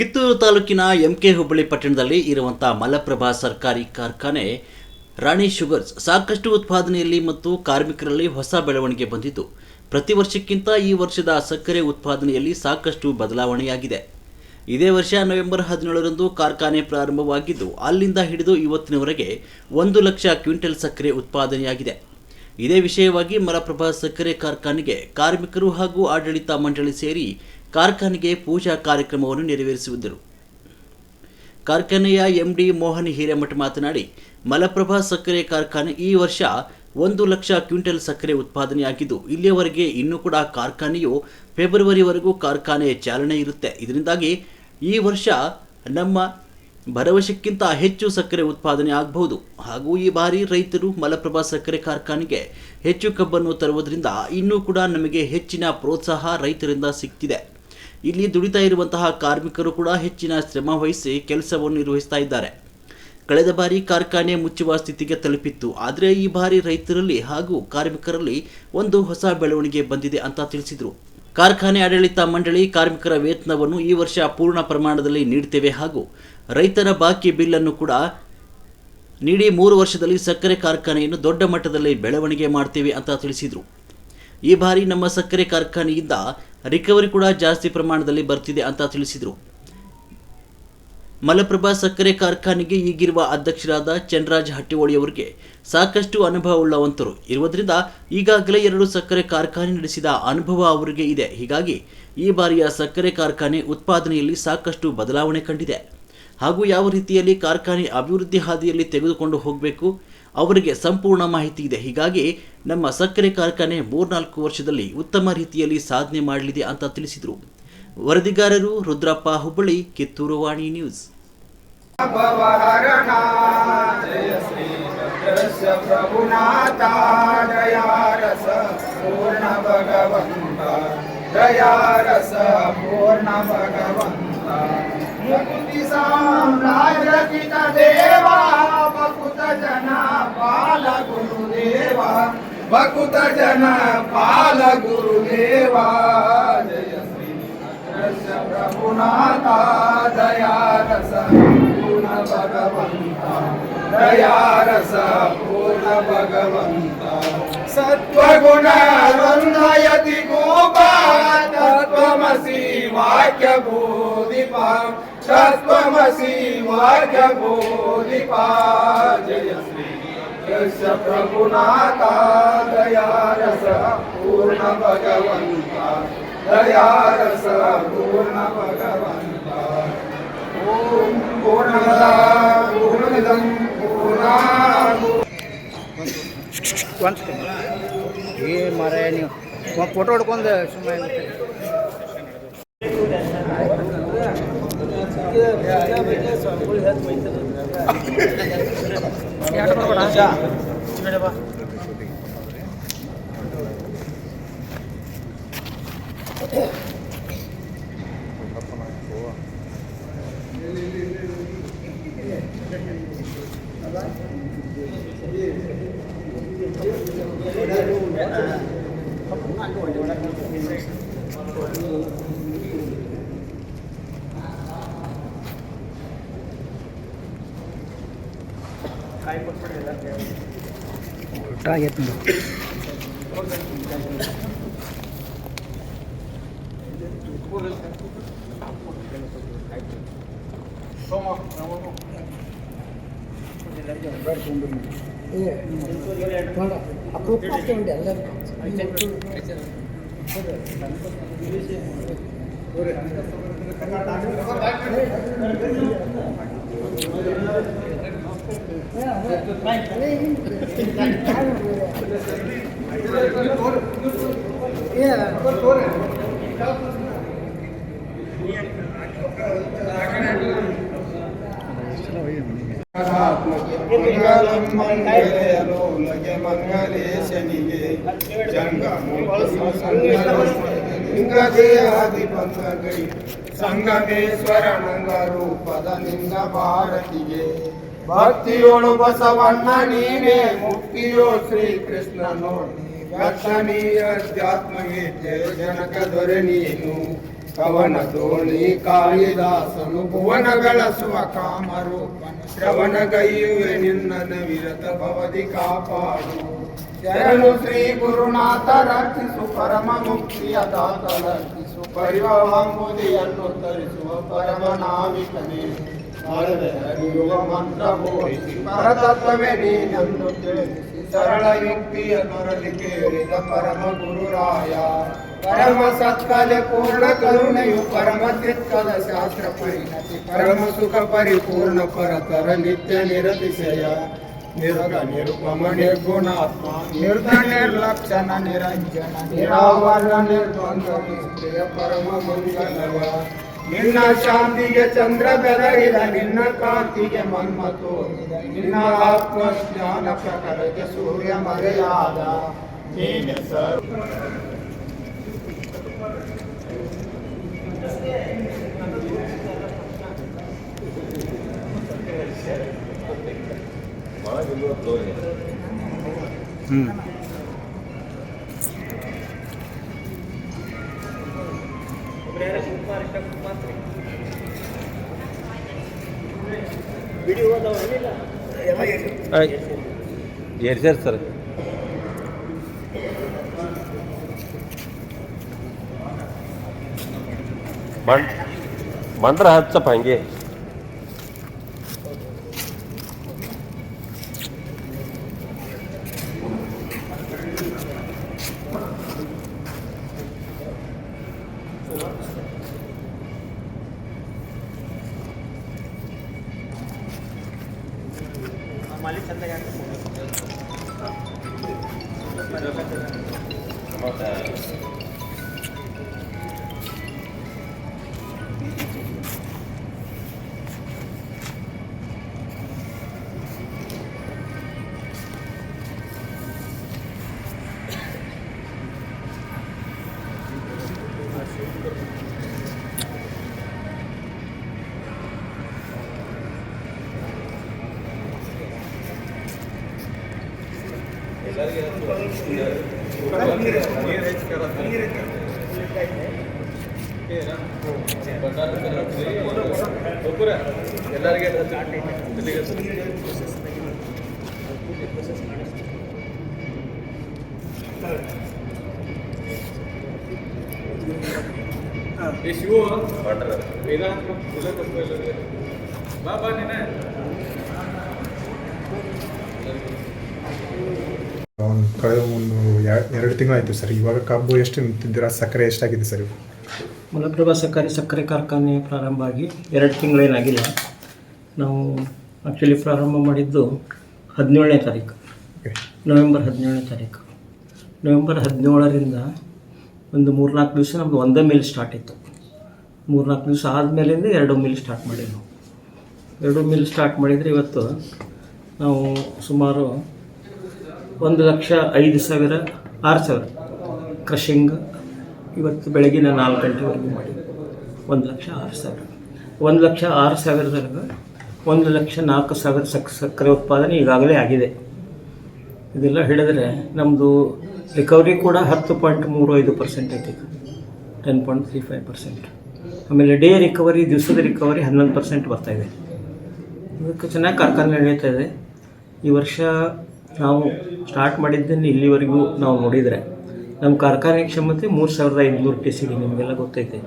ಕಿತ್ತೂರು ತಾಲೂಕಿನ ಎಂಕೆ ಹುಬ್ಬಳ್ಳಿ ಪಟ್ಟಣದಲ್ಲಿ ಇರುವಂಥ ಮಲಪ್ರಭಾ ಸರ್ಕಾರಿ ಕಾರ್ಖಾನೆ ರಾಣಿ ಶುಗರ್ಸ್ ಸಾಕಷ್ಟು ಉತ್ಪಾದನೆಯಲ್ಲಿ ಮತ್ತು ಕಾರ್ಮಿಕರಲ್ಲಿ ಹೊಸ ಬೆಳವಣಿಗೆ ಬಂದಿತು ಪ್ರತಿ ವರ್ಷಕ್ಕಿಂತ ಈ ವರ್ಷದ ಸಕ್ಕರೆ ಉತ್ಪಾದನೆಯಲ್ಲಿ ಸಾಕಷ್ಟು ಬದಲಾವಣೆಯಾಗಿದೆ. ಇದೇ ವರ್ಷ ನವೆಂಬರ್ ಹದಿನೇಳರಂದು ಕಾರ್ಖಾನೆ ಪ್ರಾರಂಭವಾಗಿದ್ದು, ಅಲ್ಲಿಂದ ಹಿಡಿದು ಇವತ್ತಿನವರೆಗೆ ಒಂದು ಲಕ್ಷ ಕ್ವಿಂಟಲ್ ಸಕ್ಕರೆ ಉತ್ಪಾದನೆಯಾಗಿದೆ. ಇದೇ ವಿಷಯವಾಗಿ ಮಲಪ್ರಭಾ ಸಕ್ಕರೆ ಕಾರ್ಖಾನೆಗೆ ಕಾರ್ಮಿಕರು ಹಾಗೂ ಆಡಳಿತ ಮಂಡಳಿ ಸೇರಿ ಕಾರ್ಖಾನೆಗೆ ಪೂಜಾ ಕಾರ್ಯಕ್ರಮವನ್ನು ನೆರವೇರಿಸುವುದರು ಕಾರ್ಖಾನೆಯ ಎಂಡಿ ಮೋಹನ್ ಹಿರೇಮಠ ಮಾತನಾಡಿ, ಮಲಪ್ರಭಾ ಸಕ್ಕರೆ ಕಾರ್ಖಾನೆ ಈ ವರ್ಷ ಒಂದು ಲಕ್ಷ ಕ್ವಿಂಟಲ್ ಸಕ್ಕರೆ ಉತ್ಪಾದನೆಯಾಗಿದ್ದು, ಇಲ್ಲಿಯವರೆಗೆ ಇನ್ನೂ ಕೂಡ ಕಾರ್ಖಾನೆಯು ಫೆಬ್ರವರಿವರೆಗೂ ಕಾರ್ಖಾನೆ ಚಾಲನೆ ಇರುತ್ತೆ. ಇದರಿಂದಾಗಿ ಈ ವರ್ಷ ನಮ್ಮ ಭರವಸೆಕ್ಕಿಂತ ಹೆಚ್ಚು ಸಕ್ಕರೆ ಉತ್ಪಾದನೆ ಆಗಬಹುದು. ಹಾಗೂ ಈ ಬಾರಿ ರೈತರು ಮಲಪ್ರಭಾ ಸಕ್ಕರೆ ಕಾರ್ಖಾನೆಗೆ ಹೆಚ್ಚು ಕಬ್ಬನ್ನು ತರುವುದರಿಂದ ಇನ್ನೂ ಕೂಡ ನಮಗೆ ಹೆಚ್ಚಿನ ಪ್ರೋತ್ಸಾಹ ರೈತರಿಂದ ಸಿಗ್ತಿದೆ ಇಲ್ಲಿ ದುಡಿತಾ ಇರುವಂತಹ ಕಾರ್ಮಿಕರು ಕೂಡ ಹೆಚ್ಚಿನ ಶ್ರಮ ವಹಿಸಿ ಕೆಲಸವನ್ನು ನಿರ್ವಹಿಸ್ತಾ ಇದ್ದಾರೆ. ಕಳೆದ ಬಾರಿ ಕಾರ್ಖಾನೆ ಮುಚ್ಚುವ ಸ್ಥಿತಿಗೆ ತಲುಪಿತ್ತು. ಆದರೆ ಈ ಬಾರಿ ರೈತರಲ್ಲಿ ಹಾಗೂ ಕಾರ್ಮಿಕರಲ್ಲಿ ಒಂದು ಹೊಸ ಬೆಳವಣಿಗೆ ಬಂದಿದೆ ಅಂತ ತಿಳಿಸಿದರು. ಕಾರ್ಖಾನೆ ಆಡಳಿತ ಮಂಡಳಿ ಕಾರ್ಮಿಕರ ವೇತನವನ್ನು ಈ ವರ್ಷ ಪೂರ್ಣ ಪ್ರಮಾಣದಲ್ಲಿ ನೀಡುತ್ತೇವೆ ಹಾಗೂ ರೈತರ ಬಾಕಿ ಬಿಲ್ಲನ್ನು ಕೂಡ ನೀಡಿ ಮೂರು ವರ್ಷದಲ್ಲಿ ಸಕ್ಕರೆ ಕಾರ್ಖಾನೆಯನ್ನು ದೊಡ್ಡ ಮಟ್ಟದಲ್ಲಿ ಬೆಳವಣಿಗೆ ಮಾಡ್ತೇವೆ ಅಂತ ತಿಳಿಸಿದರು. ಈ ಬಾರಿ ನಮ್ಮ ಸಕ್ಕರೆ ಕಾರ್ಖಾನೆಯಿಂದ ರಿಕವರಿ ಕೂಡ ಜಾಸ್ತಿ ಪ್ರಮಾಣದಲ್ಲಿ ಬರ್ತಿದೆ ಅಂತ ತಿಳಿಸಿದರು. ಮಲಪ್ರಭಾ ಸಕ್ಕರೆ ಕಾರ್ಖಾನೆಗೆ ಈಗಿರುವ ಅಧ್ಯಕ್ಷರಾದ ಚನ್ರಾಜ್ ಹಟ್ಟಿಹೊಳಿ ಅವರಿಗೆ ಸಾಕಷ್ಟು ಅನುಭವವುಳ್ಳವಂತರು ಇರುವುದರಿಂದ ಈಗಾಗಲೇ ಎರಡು ಸಕ್ಕರೆ ಕಾರ್ಖಾನೆ ನಡೆಸಿದ ಅನುಭವ ಅವರಿಗೆ ಇದೆ. ಹೀಗಾಗಿ ಈ ಬಾರಿಯ ಸಕ್ಕರೆ ಕಾರ್ಖಾನೆ ಉತ್ಪಾದನೆಯಲ್ಲಿ ಸಾಕಷ್ಟು ಬದಲಾವಣೆ ಕಂಡಿದೆ. ಹಾಗೂ ಯಾವ ರೀತಿಯಲ್ಲಿ ಕಾರ್ಖಾನೆ ಅಭಿವೃದ್ಧಿ ಹಾದಿಯಲ್ಲಿ ತೆಗೆದುಕೊಂಡು ಹೋಗಬೇಕು ಅವರಿಗೆ ಸಂಪೂರ್ಣ ಮಾಹಿತಿ ಇದೆ ಹೀಗಾಗಿ ನಮ್ಮ ಸಕ್ಕರೆ ಕಾರ್ಖಾನೆ ಮೂರ್ನಾಲ್ಕು ವರ್ಷದಲ್ಲಿ ಉತ್ತಮ ರೀತಿಯಲ್ಲಿ ಸಾಧನೆ ಮಾಡಲಿದೆ ಅಂತ ತಿಳಿಸಿದರು ವರದಿಗಾರರು ರುದ್ರಪ್ಪ ಹುಬ್ಬಳ್ಳಿ ಕಿತ್ತೂರು ವಾಣಿ ನ್ಯೂಸ್ ಪೂರ್ಣ ಭಗವಂತ राजरचित बकुत जन पाल गुरुदेवा जय श्री प्रभुनाथा दया रस पूर्ण भगवंता दया रस पूर्ण भगवंता सत्वगुण रुन्धयति गोपा, तत्त्वमसि वाक्यबोधिपा। ಜಯ ಶ್ರೀ ಯಶ ಪ್ರಭುನಾಥ ದಯಾರಸ ಪೂರ್ಣ ಭಗವಂತ ದಯಾರಸ ಪೂರ್ಣ ಭಗವಂತ ಓಂ ಪೂರ್ಣಮದ ಪೂರ್ಣಮಿದಂ ಪೂರ್ಣಾತ್ ಒಂದು ಏ ಮರ ನೀವು ಫೋಟೋ ಹೊಡ್ಕೊಂಡು ಸುಮ್ಮನೆ ಸ್ವಾಮಿಗಳು ಹೇಳ್ತಾ ಊಟ ಆಗೈತೆ ನೋಡಿ ಅಪ್ರೂಪ್ ಮಾಡ್ಕೊಂಡೆ ಎಲ್ಲರೂ ಮಂಗಲಂ ಮಂಗಲೋ ಲಗೆ ಮಂಗಲೇ ಶನಿಗೆ ಲಿಂಗದೇಹಾದಿ ಬಂಧಗೈ ಸಂಗಮೇಶ್ವರ ನಂಗ ರೂಪದ ಲಿಂಗ ಭಾರತಿಗೆ ಭಕ್ತಿಯೋಳು ಬಸವಣ್ಣ, ನೀನೇ ಮುಕ್ತಿಯೋ ಶ್ರೀ ಕೃಷ್ಣನು ಲಕ್ಷಣೀಯ ಅಧ್ಯಾತ್ಮಗೀತೆ ಜನಕ ದೊರೆ ನೀನು. ಕವನ ದೋಣಿ ಕಾಳಿದಾಸನು, ಭುವನ ಗಳಸುವ ಕಾಮರು ಶ್ರವಣ ಗೈಯುವೆ ನಿನ್ನನ ವಿರತ ಭವದಿ ಕಾಪಾಡು. ಶರಣು ಶ್ರೀ ಗುರುನಾಥ ರಕ್ಷಿಸು ಪರಮ ಮುಕ್ತಿಯ ದಾತ ರಕ್ಷಿಸು ಪರಿವಾಂಬುದಿಯನ್ನು ತರಿಸುವ ಪರಮ ನಾವಿಕನೇ. ಅಳವೆ ಹರಿಯುವ ಮಂತ್ರ ಬೋಧಿಸಿ ಪರತತ್ವವೇ ನೀನೆಂದು ತಿಳಿಸಿ ಸರಳ ಯುಕ್ತಿಯ ನೊರಲಿ ಕೇಳಿದ ಪರಮ ಗುರುರಾಯ ಪರಮ ಸತ್ಕಲೆ ಪೂರ್ಣ ಕರುಣೆಯು ಪರಮ ಚಿತ್ತದ ಶಾಸ್ತ್ರ ಪರಿಣತಿ ಪರಮ ಸುಖ ಪರಿಪೂರ್ಣ ಪರತರ ನಿತ್ಯ ನಿರತಿಶಯ ನಿರ್ಗ ನಿರುಪಮ ನಿರ್ಗುಣಾತ್ಮ ನಿರ್ಧ ನಿರ್ಲಕ್ಷಣ ನಿರಂಜನ ನಿರಾವರಣ ನಿರ್ದ್ವಂದ ನಿಷ್ಕ್ರಿಯ ಪರಮ ಮಂಗಲವ ನಿನ್ನ ಶಾಂತಿಗೆ ಚಂದ್ರ ಬೆದರಿದ, ನಿನ್ನ ಕಾಂತಿಗೆ ಮನ್ಮ ತೋರಿದ, ನಿನ್ನ ಆತ್ಮಜ್ಞಾನ ಪ್ರಕರಕ್ಕೆ ಸೂರ್ಯ ಮರೆಯಾದ ನೀನೆ ಸರ್. ಹ್ಞೂ ಏರ್ಸ್ಯಾರ ಸರ್ ಮಂ ಮಂತ್ರ ಹಚ್ಚಪ್ಪ ಹಂಗೆ ಒಂದು ಕಳೆದ ಒಂದು ಎರಡು ತಿಂಗಳಾಯಿತು ಸರ್. ಇವಾಗ ಕಬ್ಬು ಎಷ್ಟು ನಿಂತಿದ್ದೀರಾ ಸಕ್ಕರೆ ಎಷ್ಟಾಗಿದೆ ಸರ್ ಇವು ಮಲಪ್ರಭಾ ಸರ್ಕಾರಿ ಸಕ್ಕರೆ ಕಾರ್ಖಾನೆ ಪ್ರಾರಂಭ ಆಗಿ ಎರಡು ತಿಂಗಳೇನಾಗಿಲ್ಲ ನಾವು ಆ್ಯಕ್ಚುಲಿ ಪ್ರಾರಂಭ ಮಾಡಿದ್ದು ಹದಿನೇಳನೇ ತಾರೀಕು. ನವೆಂಬರ್ ಹದಿನೇಳನೇ ತಾರೀಕು. ನವೆಂಬರ್ ಹದಿನೇಳರಿಂದ ಒಂದು ಮೂರ್ನಾಲ್ಕು ದಿವಸ ನಮ್ಮದು ಒಂದೇ ಮಿಲ್ ಸ್ಟಾರ್ಟ್ ಇತ್ತು. ಮೂರ್ನಾಲ್ಕು ದಿವಸ ಆದಮೇಲಿಂದ ಎರಡು ಮಿಲ್ ಸ್ಟಾರ್ಟ್ ಮಾಡಿ ನಾವು ಎರಡು ಮಿಲ್ ಸ್ಟಾರ್ಟ್ ಮಾಡಿದರೆ ಇವತ್ತು ನಾವು ಸುಮಾರು ಒಂದು ಲಕ್ಷ ಐದು ಸಾವಿರ ಆರು ಸಾವಿರ. ಕ್ರಷಿಂಗ್ ಇವತ್ತು ಬೆಳಗಿನ ನಾಲ್ಕು ಗಂಟೆವರೆಗೂ ಮಾಡಿ ಒಂದು ಲಕ್ಷ ಆರು ಸಾವಿರ. ಒಂದು ಲಕ್ಷ ಆರು ಸಾವಿರದವರೆಗೆ ಒಂದು ಲಕ್ಷ ನಾಲ್ಕು ಸಾವಿರ ಸಕ್, ಸಕ್ಕರೆ ಉತ್ಪಾದನೆ ಈಗಾಗಲೇ ಆಗಿದೆ. ಇದೆಲ್ಲ ಹೇಳಿದ್ರೆ ನಮ್ಮದು ರಿಕವರಿ ಕೂಡ ಹತ್ತು ಪಾಯಿಂಟ್ ಮೂರು ಐದು ಪರ್ಸೆಂಟ್ ಐತಿ. Ten point three five percent ಆಮೇಲೆ ಡೇ ರಿಕವರಿ ದಿವಸದ ರಿಕವರಿ ಹನ್ನೊಂದು ಪರ್ಸೆಂಟ್ ಬರ್ತಾಯಿದೆ ಇದಕ್ಕೆ ಚೆನ್ನಾಗಿ ಕಾರ್ಖಾನೆ ನಡೀತಾ ಇದೆ. ಈ ವರ್ಷ ನಾವು ಸ್ಟಾರ್ಟ್ ಮಾಡಿದ್ದನ್ನು ಇಲ್ಲಿವರೆಗೂ ನಾವು ನೋಡಿದರೆ ನಮ್ಮ ಕಾರ್ಖಾನೆ ಕ್ಷಮತೆ ಮೂರು ಸಾವಿರದ ಐನೂರು ಟಿ ಸಿ ನಿಮಗೆಲ್ಲ ಗೊತ್ತೈತೆ.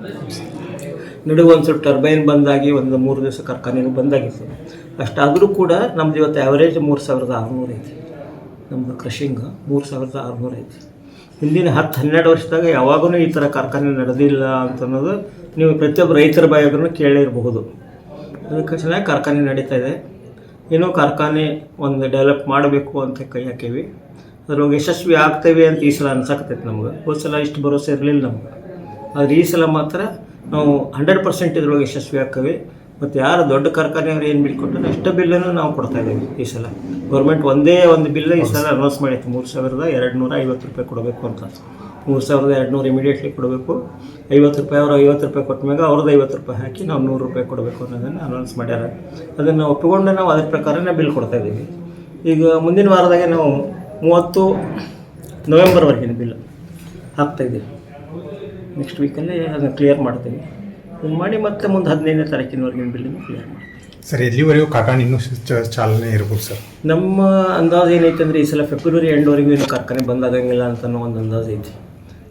ನಡುವೆ ಒಂದು ಸ್ವಲ್ಪ ಟರ್ಬೈನ್ ಬಂದಾಗಿ ಒಂದು ಮೂರು ದಿವಸ ಕಾರ್ಖಾನೆಗೆ ಬಂದಾಗಿತ್ತು. ಅಷ್ಟಾದರೂ ಕೂಡ ನಮ್ದು ಇವತ್ತು ಆ್ಯಾವರೇಜ್ ಮೂರು ಸಾವಿರದ ಆರುನೂರು ಐತಿ. ನಮ್ಮದು ಕ್ರಷಿಂಗ್ ಮೂರು ಸಾವಿರದ ಆರುನೂರು ಐತಿ. ಹಿಂದಿನ ಹತ್ತು ಹನ್ನೆರಡು ವರ್ಷದಾಗ ಯಾವಾಗೂ ಈ ಥರ ಕಾರ್ಖಾನೆ ನಡೆದಿಲ್ಲ ಅಂತ ಅನ್ನೋದು ನೀವು ಪ್ರತಿಯೊಬ್ಬ ರೈತರ ಬಾಯಾದ್ರೂ ಕೇಳಿರಬಹುದು ಅದಕ್ಕೆ ಚೆನ್ನಾಗಿ ಕಾರ್ಖಾನೆ ನಡೀತಾ ಇದೆ. ಏನೋ ಕಾರ್ಖಾನೆ ಒಂದು ಡೆವಲಪ್ ಮಾಡಬೇಕು ಅಂತ ಕೈ ಹಾಕೀವಿ. ಅದ್ರೊಳಗೆ ಯಶಸ್ವಿ ಆಗ್ತೇವೆ ಅಂತ ಈ ಸಲ ಅನ್ಸಕತ್ತೈತೆ ನಮ್ಗೆ. ಹೋದ ಸಲ ಇಷ್ಟು ಭರೋಸೆ ಇರಲಿಲ್ಲ ನಮ್ಗೆ. ಆದರೆ ಈ ಸಲ ಮಾತ್ರ ನಾವು ಹಂಡ್ರೆಡ್ ಪರ್ಸೆಂಟ್ ಇದ್ರೊಳಗೆ ಯಶಸ್ವಿ ಆಗ್ತೇವೆ. ಮತ್ತು ಯಾರು ದೊಡ್ಡ ಕಾರ್ಖಾನೆಯವ್ರು ಏನು ಬಿಲ್ ಕೊಟ್ಟರೆ ಅಷ್ಟು ಬಿಲ್ಲನ್ನು ನಾವು ಕೊಡ್ತಾ ಇದ್ದೀವಿ ಈ ಸಲ. ಗೌರ್ಮೆಂಟ್ ಒಂದೇ ಒಂದು ಬಿಲ್ ಈ ಸಲ ಅನೌನ್ಸ್ ಮಾಡಿತ್ತು. ಮೂರು ಸಾವಿರದ ಎರಡು ನೂರ ಐವತ್ತು ರೂಪಾಯಿ ಕೊಡಬೇಕು ಅಂತ ಮೂರು ಸಾವಿರದ ಎರಡು ನೂರು ಇಮಿಡಿಯೇಟ್ಲಿ ಕೊಡಬೇಕು. ಐವತ್ತು ರೂಪಾಯಿ ಅವರು ಐವತ್ತು ರೂಪಾಯಿ ಕೊಟ್ಟ ಅವ್ರದ್ದು ಐವತ್ತು ರೂಪಾಯಿ ಹಾಕಿ ನಾವು ನೂರು ರೂಪಾಯಿ ಕೊಡಬೇಕು ಅನ್ನೋದನ್ನು ಅನೌನ್ಸ್ ಮಾಡ್ಯಾರ. ಅದನ್ನು ಒಪ್ಪಿಕೊಂಡು ನಾವು ಅದ್ರ ಪ್ರಕಾರನೇ ಬಿಲ್ ಕೊಡ್ತಾ ಇದ್ದೀವಿ. ಈಗ ಮುಂದಿನ ವಾರದಾಗೆ ನಾವು ಮೂವತ್ತು ನವೆಂಬರ್ವರೆಗಿನ ಬಿಲ್ ಹಾಕ್ತಾಯಿದ್ದೀವಿ ನೆಕ್ಸ್ಟ್ ವೀಕಲ್ಲಿ ಅದನ್ನು ಕ್ಲಿಯರ್ ಮಾಡ್ತೀವಿ ಹಿಂಗೆ ಮಾಡಿ ಮತ್ತೆ ಮುಂದೆ ಹದಿನೈದನೇ ತಾರೀಕಿನವರೆಗಿನ ಬಿಲ್ಲನ್ನು ಕ್ಲಿಯರ್ ಮಾಡ್ತೀವಿ ಸರ್ ಎಲ್ಲಿವರೆಗೂ ಕಾರ್ಖಾನೆ ಇನ್ನೂ ಚಾಲನೆ ಇರ್ಬೋದು ಸರ್? ನಮ್ಮ ಅಂದಾಜು ಏನೈತೆ ಅಂದರೆ ಈ ಸಲ ಫೆಬ್ರವರಿ ಎಂಡ್ವರೆಗೂ ಏನು ಕಾರ್ಖಾನೆ ಬಂದಾಗಂಗಿಲ್ಲ ಅಂತ ಅನ್ನೋ ಒಂದು ಅಂದಾಜು ಐತಿ.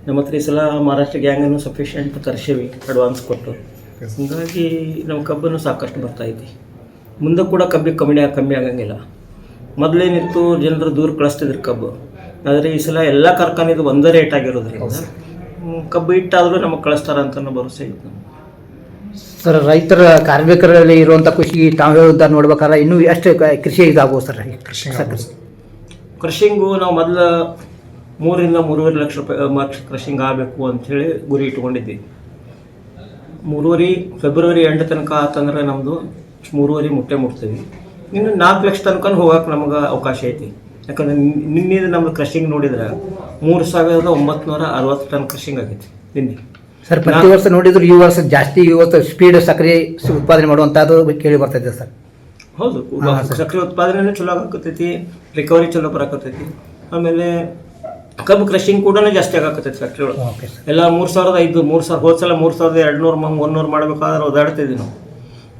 ನಮ್ಮ ಹತ್ರ ಈ ಸಲ ಮಹಾರಾಷ್ಟ್ರ ಗ್ಯಾಂಗನ್ನು ಸಫಿಷಿಯೆಂಟ್ ತರಿಸೀವಿ ಅಡ್ವಾನ್ಸ್ ಕೊಟ್ಟು. ಹಾಗಾಗಿ ನಮ್ಮ ಕಬ್ಬನ್ನು ಸಾಕಷ್ಟು ಬರ್ತಾ ಐತಿ. ಮುಂದೆ ಕೂಡ ಕಬ್ಬಿಗೆ ಕಮ್ಮಿ ಕಮ್ಮಿ ಆಗಂಗಿಲ್ಲ. ಮೊದಲೇನಿತ್ತು ಜನರು ದೂರ ಕಳಿಸ್ತಿದ್ರು ಕಬ್ಬು. ಆದರೆ ಈ ಸಲ ಎಲ್ಲ ಕಾರ್ಖಾನೆದು ಒಂದೇ ರೇಟ್ ಆಗಿರೋದ್ರಿಂದ ಕಬ್ಬು ಇಟ್ಟಾದರೂ ನಮಗೆ ಕಳಿಸ್ತಾರ ಅಂತ ಅನ್ನೋ ಭರವಸೆ ಇತ್ತು ಸರ್ ರೈತರ ಕಾರ್ಮಿಕರಲ್ಲಿ ಇರುವಂಥ ಖುಷಿ ತಾವು ಹೇಳುತ್ತ ನೋಡ್ಬೇಕಾದ್ರೆ ಇನ್ನೂ ಎಷ್ಟು ಕೃಷಿ ಇದಾಗುವ ಸರ್ ಕೃಷಿ ಆಗ್ಬೋದು. ಸರ್. ಕ್ರಷಿಂಗು ನಾವು ಮೊದಲು ಮೂರಿಂದ ಮೂರುವರೆ ಲಕ್ಷ ರೂಪಾಯಿ ಮಾರ್ಕ್ಸ್ ಕ್ರಷಿಂಗ್ ಆಗಬೇಕು ಅಂಥೇಳಿ ಗುರಿ ಇಟ್ಕೊಂಡಿದ್ವಿ. ಮೂರುವರೆ ಫೆಬ್ರವರಿ ಎಂಟು ತನಕ ಆತಂದ್ರೆ ನಮ್ಮದು ಮೂರುವರೆ ಮುಟ್ಟೆ ಮುಟ್ತೀವಿ. ಇನ್ನು ನಾಲ್ಕು ಲಕ್ಷ ತನಕ ಹೋಗಕ್ಕೆ ನಮ್ಗೆ ಅವಕಾಶ ಐತಿ. ಯಾಕಂದ್ರೆ ನಿನ್ನೆ ನಮ್ದು ಕ್ರಷಿಂಗ್ ನೋಡಿದ್ರೆ ಮೂರು ಸಾವಿರದ ಒಂಬತ್ತು ಅರವತ್ತು ಟನ್ ಕ್ರಷಿಂಗ್ ಆಗೈತಿ ನಿನ್ನೆ. ಸರ್ ಪ್ರತಿ ವರ್ಷ ನೋಡಿದ್ರು ಈ ವರ್ಷ ಜಾಸ್ತಿ ಇವತ್ತು ಸ್ಪೀಡ್ ಸಕ್ಕರೆ ಉತ್ಪಾದನೆ ಮಾಡುವಂಥದ್ದು ಕೇಳಿ ಬರ್ತೈತೆ ಸರ್. ಹೌದು ಸಕ್ಕರೆ ಉತ್ಪಾದನೆ ಚಲೋ ಆಗಕತ್ತೈತಿ ರಿಕವರಿ ಚಲೋ ಬರಕತ್ತೈತಿ. ಆಮೇಲೆ ಕಬ್ಬು ಕ್ರಷಿಂಗ್ ಕೂಡ ಜಾಸ್ತಿ ಆಗಾಕತ್ತೈತಿ ಫ್ಯಾಕ್ಟ್ರಿ ಒಳಗೆ. ಎಲ್ಲ ಮೂರು ಸಾವಿರದ ಐದು ಮೂರು ಸಾವಿರ ಹೋದ ಸಲ ಮೂರು ಸಾವಿರದ ಎರಡು ನೂರು ಮುನ್ನೂರು ಮಾಡಬೇಕಾದ್ರೆ ಓದಾಡ್ತಿದ್ವಿ ನಾವು.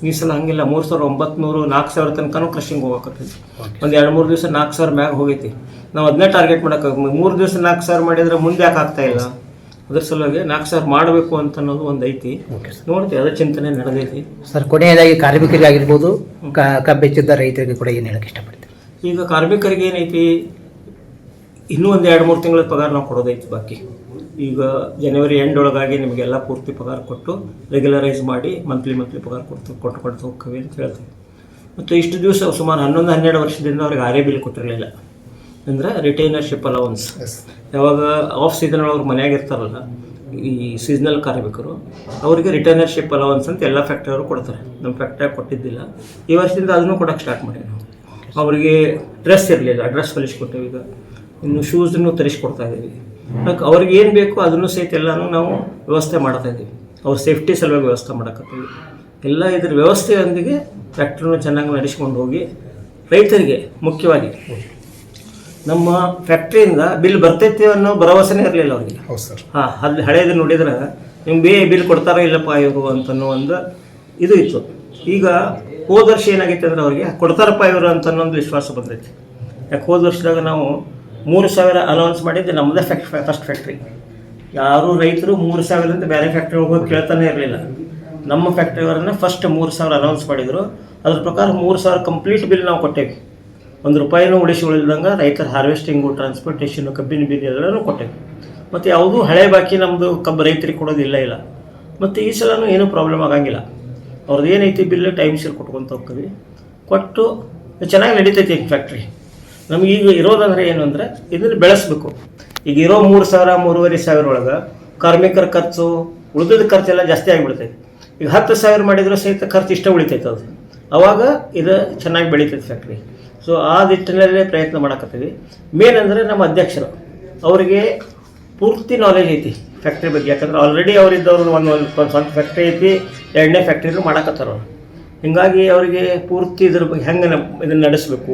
ಈ ಸಲ ಹಂಗಿಲ್ಲ ಮೂರು ಸಾವಿರ ಒಂಬತ್ನೂರು ನಾಲ್ಕು ಸಾವಿರ ತನಕನೂ ಕ್ರಷಿಂಗ್ ಹೋಗಕತ್ತೈತಿ ಒಂದು ಎರಡು ಮೂರು ದಿವಸ ನಾಲ್ಕು ಸಾವಿರ ಮ್ಯಾಗ ಹೋಗೈತಿ. ನಾವು ಅದನ್ನೇ ಟಾರ್ಗೆಟ್ ಮಾಡಕ್ಕೆ ಮೂರು ದಿವಸ ನಾಲ್ಕು ಸಾವಿರ ಮಾಡಿದ್ರೆ ಮುಂದೆ ಯಾಕೆ ಆಗ್ತಾ ಇಲ್ಲ? ಅದ್ರ ಸಲುವಾಗಿ ನಾಲ್ಕು ಸಾವಿರ ಮಾಡಬೇಕು ಅಂತ ಅನ್ನೋದು ಒಂದು ಐತಿ. ನೋಡ್ತೀವಿ ಅದೇ ಚಿಂತನೆ ನಡೆದೈತಿ. ಸರ್ ಕೊನೆಯದಾಗಿ ಕಾರ್ಮಿಕರಿಗೆ ಆಗಿರ್ಬೋದು ಕಬ್ಬೆಚ್ಚಿದ್ದ ಕಬ್ಬು ರೈತರಿಗೆ ಕೂಡ ಏನು ಹೇಳಕ್ಕೆ ಇಷ್ಟಪಡ್ತೀವಿ ಈಗ ಕಾರ್ಮಿಕರಿಗೆ ಏನೈತಿ ಇನ್ನೂ ಒಂದು ಎರಡು ಮೂರು ತಿಂಗಳ ಪಗಾರ ನಾವು ಕೊಡೋದೈತಿ ಬಾಕಿ. ಈಗ ಜನವರಿ ಎಂಡ್ ಒಳಗಾಗಿ ನಿಮಗೆಲ್ಲ ಪೂರ್ತಿ ಪಗಾರ ಕೊಟ್ಟು ರೆಗ್ಯುಲರೈಸ್ ಮಾಡಿ ಮಂತ್ಲಿ ಮಂತ್ಲಿ ಪಗಾರ ಕೊಡ್ತು ಕೊಟ್ಟು ಕೊಡ್ತು ಹೋಗ್ತೀವಿ ಅಂತ ಹೇಳ್ತೀವಿ. ಮತ್ತು ಇಷ್ಟು ದಿವಸ ಸುಮಾರು ಹನ್ನೊಂದು ಹನ್ನೆರಡು ವರ್ಷದಿಂದ ಅವ್ರಿಗೆ ಆರೇ ಬಿಲ್ ಕೊಟ್ಟಿರಲಿಲ್ಲ. ಅಂದರೆ ರಿಟೈನರ್ಶಿಪ್ ಅಲೌನ್ಸ್ ಯಾವಾಗ ಆಫ್ ಸೀಸನ್ ಒಳಗೆ ಮನೆಯಾಗ ಇರ್ತಾರಲ್ಲ ಈ ಸೀಸನಲ್ ಕಾರ್ಮಿಕರು ಅವರಿಗೆ ರಿಟೈನರ್ಶಿಪ್ ಅಲೌನ್ಸ್ ಅಂತ ಎಲ್ಲ ಫ್ಯಾಕ್ಟ್ರಿಯವರು ಕೊಡ್ತಾರೆ. ನಮ್ಮ ಫ್ಯಾಕ್ಟ್ರಿಯಾಗ ಕೊಟ್ಟಿದ್ದಿಲ್ಲ? ಈ ವರ್ಷದಿಂದ ಅದನ್ನು ಕೊಡೋಕೆ ಸ್ಟಾರ್ಟ್ ಮಾಡಿ ನಾವು. ಅವರಿಗೆ ಡ್ರೆಸ್ ಇರಲಿಲ್ಲ ಡ್ರೆಸ್ ಹೊಲಿಸ್ಕೊಟ್ಟೇವೆ ಈಗ. ಇನ್ನು ಶೂಸನ್ನು ತರಿಸ್ಕೊಡ್ತಾ ಇದ್ದೀವಿ ಅದಕ್ಕೆ ಅವ್ರಿಗೆ ಏನು ಬೇಕು ಅದನ್ನು ಸಹಿತ ಎಲ್ಲನೂ ನಾವು ವ್ಯವಸ್ಥೆ ಮಾಡ್ತಾ ಇದ್ದೀವಿ. ಅವ್ರ ಸೇಫ್ಟಿ ಸಲುವಾಗಿ ವ್ಯವಸ್ಥೆ ಮಾಡಕತ್ತೀವಿ. ಎಲ್ಲ ಇದ್ರ ವ್ಯವಸ್ಥೆಯೊಂದಿಗೆ ಫ್ಯಾಕ್ಟ್ರಿನೂ ಚೆನ್ನಾಗಿ ನಡೆಸ್ಕೊಂಡು ಹೋಗಿ ರೈತರಿಗೆ ಮುಖ್ಯವಾಗಿ ನಮ್ಮ ಫ್ಯಾಕ್ಟ್ರಿಯಿಂದ ಬಿಲ್ ಬರ್ತೈತಿ ಅನ್ನೋ ಭರವಸೆನೇ ಇರಲಿಲ್ಲ ಅವರಿಗೆ. ಹಾಂ ಅಲ್ಲಿ ಹಳೇದು ನೋಡಿದ್ರೆ ನಿಮ್ಗೆ ಬೇ ಬಿಲ್ ಕೊಡ್ತಾರೋ ಇಲ್ಲಪ್ಪ ಇವರು ಅಂತನೋ ಒಂದು ಇದು ಇತ್ತು. ಈಗ ಹೋದ ವರ್ಷ ಏನಾಗೈತೆ ಅಂದ್ರೆ ಅವ್ರಿಗೆ ಕೊಡ್ತಾರಪ್ಪ ಇವರು ಅಂತ ಅನ್ನೋ ಒಂದು ವಿಶ್ವಾಸ ಬಂದೈತಿ. ಯಾಕೆ ಹೋದ ವರ್ಷದಾಗ ನಾವು ಮೂರು ಸಾವಿರ ಅಲೌನ್ಸ್ ಮಾಡಿದ್ದು ನಮ್ಮದೇ ಫ್ಯಾಕ್ಟ್ ಫಸ್ಟ್ ಫ್ಯಾಕ್ಟ್ರಿ ಯಾರು ರೈತರು ಮೂರು ಸಾವಿರದಿಂದ ಬೇರೆ ಫ್ಯಾಕ್ಟ್ರಿ ಹೋಗಿ ಕೇಳ್ತಾನೆ ಇರಲಿಲ್ಲ. ನಮ್ಮ ಫ್ಯಾಕ್ಟ್ರಿಯವರನ್ನ ಫಸ್ಟ್ ಮೂರು ಸಾವಿರ ಅನೌನ್ಸ್ ಮಾಡಿದರು. ಅದ್ರ ಪ್ರಕಾರ ಮೂರು ಸಾವಿರ ಕಂಪ್ಲೀಟ್ ಬಿಲ್ ನಾವು ಕೊಟ್ಟೇವಿ. ಒಂದು ರೂಪಾಯಿನೂ ಉಳಿಸಿ ಉಳಿದಂಗೆ ರೈತರ ಹಾರ್ವೆಸ್ಟಿಂಗು ಟ್ರಾನ್ಸ್ಪೋರ್ಟೇಷನು ಕಬ್ಬಿನ ಬಿಲ್ ಎಲ್ಲರೂ ಕೊಟ್ಟೇವೆ. ಮತ್ತು ಯಾವುದೂ ಹಳೆ ಬಾಕಿ ನಮ್ಮದು ಕಬ್ಬು ರೈತರಿಗೆ ಕೊಡೋದಿಲ್ಲ ಇಲ್ಲ ಮತ್ತು ಈ ಸಲನೂ ಏನೂ ಪ್ರಾಬ್ಲಮ್ ಆಗಂಗಿಲ್ಲ. ಅವ್ರದ್ದು ಏನೈತಿ ಬಿಲ್ ಟೈಮ್ ಸೇರಿ ಕೊಟ್ಕೊತ ಹೋಗ್ತೀವಿ. ಕೊಟ್ಟು ಚೆನ್ನಾಗಿ ನಡೀತೈತಿ ಫ್ಯಾಕ್ಟ್ರಿ ನಮ್ಗೆ ಈಗ ಇರೋದಂದ್ರೆ ಏನು ಅಂದರೆ ಇದನ್ನು ಬೆಳೆಸಬೇಕು. ಈಗ ಇರೋ ಮೂರು ಸಾವಿರ, ಮೂರುವರೆ ಸಾವಿರ ಒಳಗೆ ಕಾರ್ಮಿಕರ ಖರ್ಚು ಉಳಿದ ಖರ್ಚೆಲ್ಲ ಜಾಸ್ತಿ ಆಗಿಬಿಡ್ತೈತೆ. ಈಗ ಹತ್ತು ಸಾವಿರ ಮಾಡಿದರೂ ಸಹಿತ ಖರ್ಚು ಇಷ್ಟ ಉಳಿತೈತೆ ಅದು. ಅವಾಗ ಇದು ಚೆನ್ನಾಗಿ ಬೆಳೀತೈತೆ ಫ್ಯಾಕ್ಟ್ರಿ ಸೊ ಆ ನಿಟ್ಟಿನಲ್ಲೇ ಪ್ರಯತ್ನ ಮಾಡಕತ್ತೀವಿ. ಮೇನ್ ಅಂದರೆ ನಮ್ಮ ಅಧ್ಯಕ್ಷರು. ಅವರಿಗೆ ಪೂರ್ತಿ ನಾಲೆಜ್ ಐತಿ ಫ್ಯಾಕ್ಟ್ರಿ ಬಗ್ಗೆ. ಯಾಕಂದ್ರೆ ಆಲ್ರೆಡಿ ಅವರಿದ್ದವ್ರು ಒಂದು ಒಂದು ಸ್ವಂತ ಫ್ಯಾಕ್ಟ್ರಿ ಐತಿ, ಎರಡನೇ ಫ್ಯಾಕ್ಟ್ರಿನೂ ಮಾಡಕತ್ತಾರ ಅವ್ರು. ಹೀಗಾಗಿ ಅವರಿಗೆ ಪೂರ್ತಿ ಇದ್ರ ಬಗ್ಗೆ ಹೆಂಗೆ ಇದನ್ನು ನಡೆಸಬೇಕು,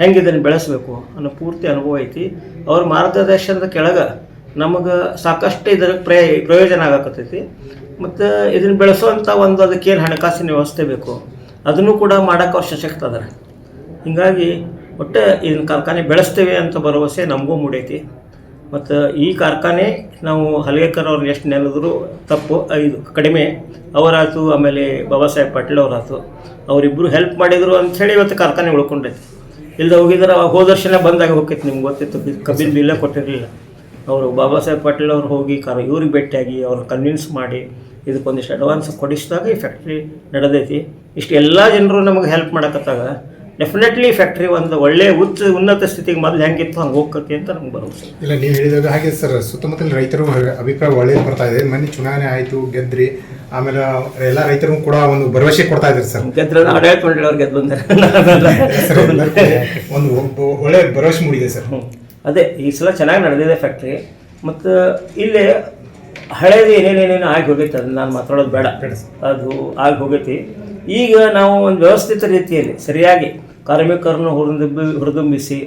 ಹೆಂಗೆ ಇದನ್ನು ಬೆಳೆಸಬೇಕು ಅನ್ನೋ ಪೂರ್ತಿ ಅನುಭವ ಐತಿ. ಅವ್ರ ಮಾರ್ಗದರ್ಶನದ ಕೆಳಗೆ ನಮಗೆ ಸಾಕಷ್ಟು ಇದರ ಪ್ರಯ, ಪ್ರಯೋಜನ ಆಗಕತ್ತೈತಿ. ಮತ್ತು ಇದನ್ನು ಬೆಳೆಸುವಂಥ ಒಂದು ಅದಕ್ಕೇನು ಹಣಕಾಸಿನ ವ್ಯವಸ್ಥೆ ಬೇಕು, ಅದನ್ನು ಕೂಡ ಮಾಡೋಕ್ಕೆ ಅವ್ರು ಸಶಕ್ತ ಅದಾರೆ. ಹೀಗಾಗಿ ಒಟ್ಟು ಇದನ್ನು ಕಾರ್ಖಾನೆ ಬೆಳೆಸ್ತೇವೆ ಅಂತ ಭರವಸೆ ನಮಗೂ ಮೂಡೈತಿ. ಮತ್ತು ಈ ಕಾರ್ಖಾನೆ ನಾವು ಹಲ್ಗೇಕರ್ ಅವ್ರನ್ನ ಎಷ್ಟು ನೆನೆದ್ರು ತಪ್ಪು ಇದು ಕಡಿಮೆ ಅವರಾಯ್ತು, ಆಮೇಲೆ ಬಾಬಾ ಸಾಹೇಬ್ ಪಾಟೀಲ್ ಅವರಾಯ್ತು. ಅವರಿಬ್ಬರು ಹೆಲ್ಪ್ ಮಾಡಿದರು ಅಂಥೇಳಿ ಇವತ್ತು ಕಾರ್ಖಾನೆ ಉಳ್ಕೊಂಡೈತಿ. ಇಲ್ಲದೆ ಹೋಗಿದ್ರೆ ಅವಾಗ ಹೋದ ವರ್ಷನೇ ಬಂದಾಗ ಹೋಗ್ತೈತಿ ನಿಮ್ಗೆ ಗೊತ್ತಿತ್ತು ಕಬ್ಬಿನ ಬಿಲ್ಲ ಕೊಟ್ಟಿರಲಿಲ್ಲ. ಅವರು ಬಾಬಾ ಸಾಹೇಬ್ ಪಾಟೀಲ್ ಅವ್ರು ಹೋಗಿ ಕಾರ್, ಇವ್ರಿಗೆ ಭೇಟಿಯಾಗಿ ಅವ್ರು ಕನ್ವಿನ್ಸ್ ಮಾಡಿ ಇದಕ್ಕೊಂದಿಷ್ಟು ಅಡ್ವಾನ್ಸ್ ಕೊಡಿಸಿದಾಗ ಈ ಫ್ಯಾಕ್ಟ್ರಿ ನಡೆದೈತಿ. ಇಷ್ಟು ಎಲ್ಲ ಜನರು ನಮಗೆ ಹೆಲ್ಪ್ ಮಾಡಕತ್ತಾಗ ಡೆಫಿನೆಟ್ಲಿ ಫ್ಯಾಕ್ಟ್ರಿ ಒಂದು ಒಳ್ಳೆ ಉಚ್ಚ ಉನ್ನತ ಸ್ಥಿತಿಗೆ ಮೊದಲು ಹೆಂಗಿತ್ತು ಹಂಗೆ ಹೋಗ್ಕತಿ ಅಂತ ನಮ್ಗೆ ಭರವಸೆ. ಇಲ್ಲ ನೀವು ಹೇಳಿದಾಗ ಹಾಗೆ ಸರ್. ಸುತ್ತಮುತ್ತಲಿನ ರೈತರು ಅಭಿಪ್ರಾಯ ಒಳ್ಳೇದು ಬರ್ತಾ ಇದೆ ಮನೆ ಚುನಾವಣೆ ಆಯಿತು ಗೆದ್ರಿ. ಆಮೇಲೆ ಎಲ್ಲ ರೈತರು ಕೂಡ ಒಂದು ಭರವಸೆ ಕೊಡ್ತಾ ಇದ್ದಾರೆ ಸರ್. ಗೆದ್ರೆ ಆಡಳಿತ ಮಂಡಳಿಯವ್ರು ಗೆದ್ದು ಒಂದು ಒಳ್ಳೆ ಭರವಸೆ ಮೂಡಿದೆ ಸರ್. ಅದೇ ಈ ಸಲ ಚೆನ್ನಾಗಿ ನಡೆದಿದೆ ಫ್ಯಾಕ್ಟ್ರಿ ಮತ್ತು ಇಲ್ಲಿ ಹಳೇದು ಏನೇನೇನೇನು ಆಗಿ ಹೋಗೈತೆ ಅದನ್ನ ನಾನು ಮಾತಾಡೋದು ಬೇಡ. ಅದು ಆಗಿ ಹೋಗೈತಿ. ಈಗ ನಾವು ಒಂದು ವ್ಯವಸ್ಥಿತ ರೀತಿಯಲ್ಲಿ ಸರಿಯಾಗಿ ಕಾರ್ಮಿಕರನ್ನು ಹುರಿದುಂಬಿ, ಹುರಿದುಂಬಿಸಿ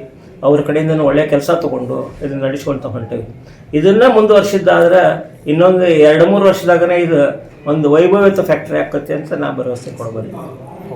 ಅವ್ರ ಕಡೆಯಿಂದ ಒಳ್ಳೆ ಕೆಲಸ ತಗೊಂಡು ಇದನ್ನು ನಡೆಸ್ಕೊಳ್ತಾ ಹೊಂಟೇವಿ. ಇದನ್ನ ಮುಂದುವರ್ಸಿದ್ದಾದ್ರೆ ಇನ್ನೊಂದು ಎರಡು ಮೂರು ವರ್ಷದಾಗನೇ ಇದು ಒಂದು ವೈಭವಿತ ಫ್ಯಾಕ್ಟ್ರಿ ಆಕತ್ತೆ ಅಂತ ನಾ ಭರವಸೆ ಕೊಡಬಲ್ಲೆ